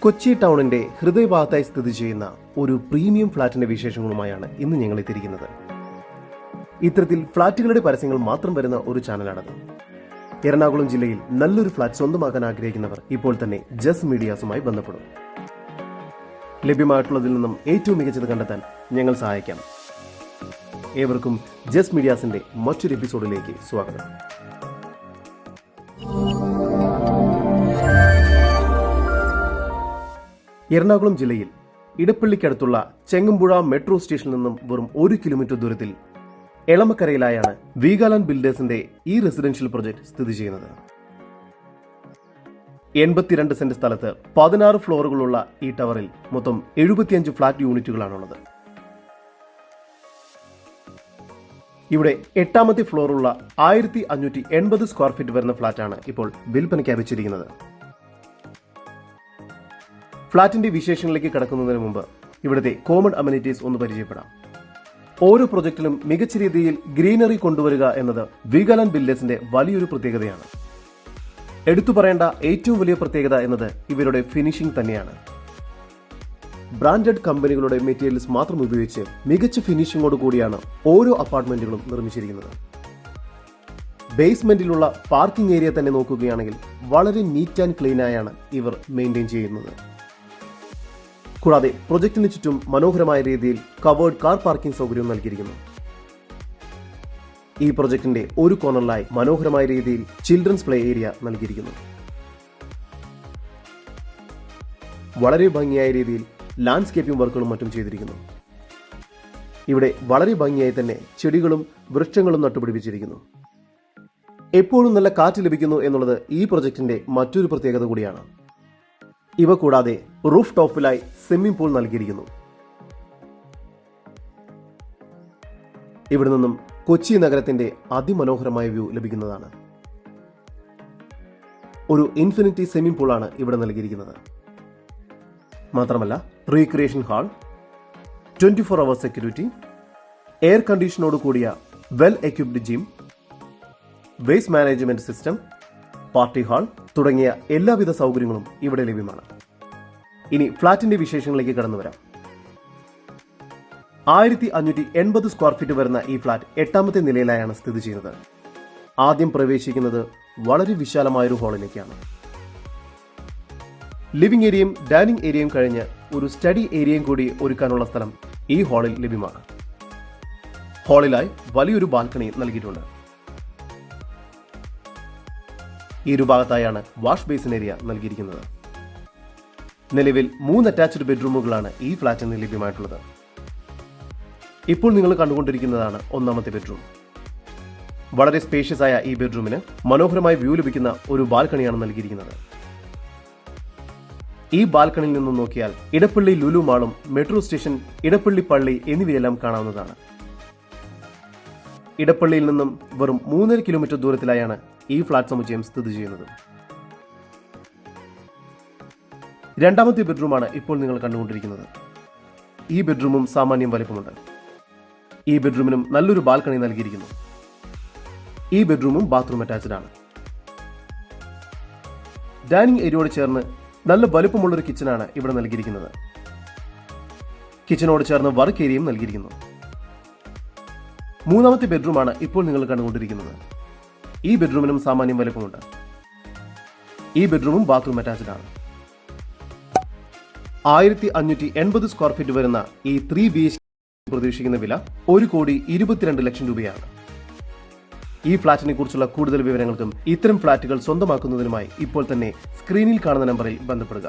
കൊച്ചി ടൗണിന്റെ ഹൃദയഭാഗത്തായി സ്ഥിതി ചെയ്യുന്ന ഒരു പ്രീമിയം ഫ്ളാറ്റിന്റെ വിശേഷങ്ങളുമായാണ് ഇന്ന് ഞങ്ങൾ എത്തിയിരിക്കുന്നത്. ഇത്തരത്തിൽ ഫ്ളാറ്റുകളുടെ പരസ്യങ്ങൾ മാത്രം വരുന്ന ഒരു ചാനലാണത്. എറണാകുളം ജില്ലയിൽ നല്ലൊരു ഫ്ളാറ്റ് സ്വന്തമാക്കാൻ ആഗ്രഹിക്കുന്നവർ ഇപ്പോൾ തന്നെ ജസ് മീഡിയാസുമായി ബന്ധപ്പെടും. ലഭ്യമായിട്ടുള്ളതിൽ നിന്നും ഏറ്റവും മികച്ചത് കണ്ടെത്താൻ ഞങ്ങൾ സഹായിക്കാം. ഏവർക്കും ജസ് മീഡിയാസിന്റെ മറ്റൊരു എപ്പിസോഡിലേക്ക് സ്വാഗതം. എറണാകുളം ജില്ലയിൽ ഇടപ്പള്ളിക്കടുത്തുള്ള ചെങ്ങമ്പുഴ മെട്രോ സ്റ്റേഷനിൽ നിന്നും വെറും ഒരു കിലോമീറ്റർ ദൂരത്തിൽ എളമക്കരയിലായാണ് വീഗാലാൻഡ് ബിൽഡേഴ്സിന്റെ ഈ റെസിഡൻഷ്യൽ പ്രൊജക്ട് സ്ഥിതി ചെയ്യുന്നത്. എൺപത്തിരണ്ട് സെന്റ് സ്ഥലത്ത് പതിനാറ് ഫ്ലോറുകളുള്ള ഈ ടവറിൽ മൊത്തം എഴുപത്തിയഞ്ച് ഫ്ളാറ്റ് യൂണിറ്റുകളാണുള്ളത്. ഇവിടെ എട്ടാമത്തെ ഫ്ലോറുള്ള ആയിരത്തി അഞ്ഞൂറ്റി എൺപത് സ്ക്വയർ ഫീറ്റ് വരുന്ന ഫ്ളാറ്റാണ് ഇപ്പോൾ വിൽപ്പനയ്ക്ക് വെച്ചിരിക്കുന്നത്. ഫ്ളാറ്റിന്റെ വിശേഷങ്ങളിലേക്ക് കടക്കുന്നതിന് മുമ്പ് ഇവിടുത്തെ കോമൺ അമ്യൂണിറ്റീസ് ഒന്ന് പരിചയപ്പെടാം. ഓരോ പ്രൊജക്ടിലും മികച്ച രീതിയിൽ ഗ്രീനറി കൊണ്ടുവരിക എന്നത് വികലൻ ബിൽഡേഴ്സിന്റെ വലിയൊരു പ്രത്യേകതയാണ്. എടുത്തു പറയേണ്ട ഏറ്റവും വലിയ പ്രത്യേകത എന്നത് ഇവരുടെ ഫിനിഷിംഗ് തന്നെയാണ്. ബ്രാൻഡഡ് കമ്പനികളുടെ മെറ്റീരിയൽസ് മാത്രം ഉപയോഗിച്ച് മികച്ച ഫിനിഷിംഗോട് കൂടിയാണ് ഓരോ അപ്പാർട്ട്മെന്റുകളും നിർമ്മിച്ചിരിക്കുന്നത്. ബേസ്മെന്റിലുള്ള പാർക്കിംഗ് ഏരിയ തന്നെ നോക്കുകയാണെങ്കിൽ വളരെ നീറ്റ് ആൻഡ് ക്ലീൻ ആയാണ് ഇവർ മെയിന്റെയിൻ ചെയ്യുന്നത്. കൂടാതെ പ്രൊജക്ടിന് ചുറ്റും മനോഹരമായ രീതിയിൽ കവേർഡ് കാർ പാർക്കിംഗ് സൗകര്യവും നൽകിയിരിക്കുന്നു. ഈ പ്രൊജക്ടിന്റെ ഒരു കോർണറിലായി മനോഹരമായ രീതിയിൽ ചിൽഡ്രൻസ് പ്ലേ ഏരിയ നൽകിയിരിക്കുന്നു. വളരെ ഭംഗിയായ രീതിയിൽ ലാൻഡ്സ്കേപ്പിംഗ് വർക്കുകളും മറ്റും ചെയ്തിരിക്കുന്നു. ഇവിടെ വളരെ ഭംഗിയായി തന്നെ ചെടികളും വൃക്ഷങ്ങളും നട്ടുപിടിപ്പിച്ചിരിക്കുന്നു. എപ്പോഴും നല്ല കാറ്റ് ലഭിക്കുന്നു എന്നുള്ളത് ഈ പ്രൊജക്ടിന്റെ മറ്റൊരു പ്രത്യേകത കൂടിയാണ്. ഇവ കൂടാതെ റൂഫ് ടോപ്പിലായി സ്വിമ്മിംഗ് പൂൾ നൽകിയിരിക്കുന്നു. ഇവിടെ നിന്നും കൊച്ചി നഗരത്തിന്റെ അതിമനോഹരമായ വ്യൂ ലഭിക്കുന്നതാണ്. ഒരു ഇൻഫിനിറ്റി സ്വിമ്മിംഗ് പൂളാണ് ഇവിടെ നൽകിയിരിക്കുന്നത്. മാത്രമല്ല recreation hall twenty four hour security air കണ്ടീഷനോട് കൂടിയ well equipped gym waste management system party hall തുടങ്ങിയ എല്ലാവിധ സൗകര്യങ്ങളും ഇവിടെ ലഭ്യമാണ്. ഇനി ഫ്ളാറ്റിന്റെ വിശേഷങ്ങളിലേക്ക് കടന്നു വരാം. ആയിരത്തി അഞ്ഞൂറ്റി എൺപത് സ്ക്വയർ ഫീറ്റ് വരുന്ന ഈ ഫ്ളാറ്റ് എട്ടാമത്തെ നിലയിലായാണ് സ്ഥിതി ചെയ്യുന്നത്. ആദ്യം പ്രവേശിക്കുന്നത് വളരെ വിശാലമായൊരു ഹാളിലേക്കാണ്. ലിവിംഗ് ഏരിയയും ഡൈനിങ് ഏരിയയും കഴിഞ്ഞ് ഒരു സ്റ്റഡി ഏരിയയും കൂടി ഒരുക്കാനുള്ള സ്ഥലം ഈ ഹാളിൽ ലഭ്യമാണ്. ഹാളിലായി വലിയൊരു ബാൽക്കണി നൽകിയിട്ടുണ്ട്. ഈ ഒരു ഭാഗത്തായാണ് വാഷ് ബേസിൻ ഏരിയ നൽകിയിരിക്കുന്നത്. നിലവിൽ മൂന്ന് അറ്റാച്ച്ഡ് ബെഡ്റൂമുകളാണ് ഈ ഫ്ളാറ്റിന് ലഭ്യമായിട്ടുള്ളത്. ഇപ്പോൾ നിങ്ങൾ കണ്ടുകൊണ്ടിരിക്കുന്നതാണ് ഒന്നാമത്തെ ബെഡ്റൂം. വളരെ സ്പേഷ്യസ് ആയ ഈ ബെഡ്റൂമിന് മനോഹരമായ വ്യൂ ലഭിക്കുന്ന ഒരു ബാൽക്കണിയാണ് നൽകിയിരിക്കുന്നത്. ഈ ബാൽക്കണിയിൽ നിന്നും നോക്കിയാൽ ഇടപ്പള്ളി ലുലു മാളും മെട്രോ സ്റ്റേഷൻ ഇടപ്പള്ളി പള്ളി എന്നിവയെല്ലാം കാണാവുന്നതാണ്. ഇടപ്പള്ളിയിൽ നിന്നും വെറും മൂന്നര കിലോമീറ്റർ ദൂരത്തിലായാണ് ഈ ഫ്ളാറ്റ് സമുച്ചയം സ്ഥിതി ചെയ്യുന്നത്. രണ്ടാമത്തെ ബെഡ്റൂമാണ് ഇപ്പോൾ നിങ്ങൾ കണ്ടുകൊണ്ടിരിക്കുന്നത്. ഈ ബെഡ്റൂമും സാമാന്യം വലിപ്പമുണ്ട്. ഈ ബെഡ്റൂമിനും നല്ലൊരു ബാൽക്കണി നൽകിയിരിക്കുന്നു. ഈ ബെഡ്റൂമും ബാത്റൂം അറ്റാച്ച്ഡ് ആണ്. ഡൈനിങ് ഏരിയയോട് ചേർന്ന് നല്ല വലുപ്പമുള്ളൊരു കിച്ചനാണ് ഇവിടെ നൽകിയിരിക്കുന്നത്. കിച്ചനോട് ചേർന്ന് വർക്ക് ഏരിയയും നൽകിയിരിക്കുന്നു. മൂന്നാമത്തെ ബെഡ്റൂമാണ് ഇപ്പോൾ നിങ്ങൾ കണ്ടുകൊണ്ടിരിക്കുന്നത്. ഈ ബെഡ്റൂമിനും സാമാന്യം വലുപ്പമുണ്ട്. ഈ ബെഡ്റൂമും ബാത്റൂം അറ്റാച്ച്ഡ് ആണ്. ആയിരത്തി അഞ്ഞൂറ്റി എൺപത് സ്ക്വയർ ഫീറ്റ് വരുന്ന ഈ ത്രീ ബി എച്ച് പ്രതീക്ഷിക്കുന്ന വില ഒരു കോടി ഇരുപത്തിരണ്ട് ലക്ഷം രൂപയാണ്. ഈ ഫ്ളാറ്റിനെ കുറിച്ചുള്ള കൂടുതൽ വിവരങ്ങൾക്കും ഇത്തരം ഫ്ളാറ്റുകൾ സ്വന്തമാക്കുന്നതിനുമായി ഇപ്പോൾ തന്നെ സ്ക്രീനിൽ കാണുന്ന നമ്പറിൽ ബന്ധപ്പെടുക.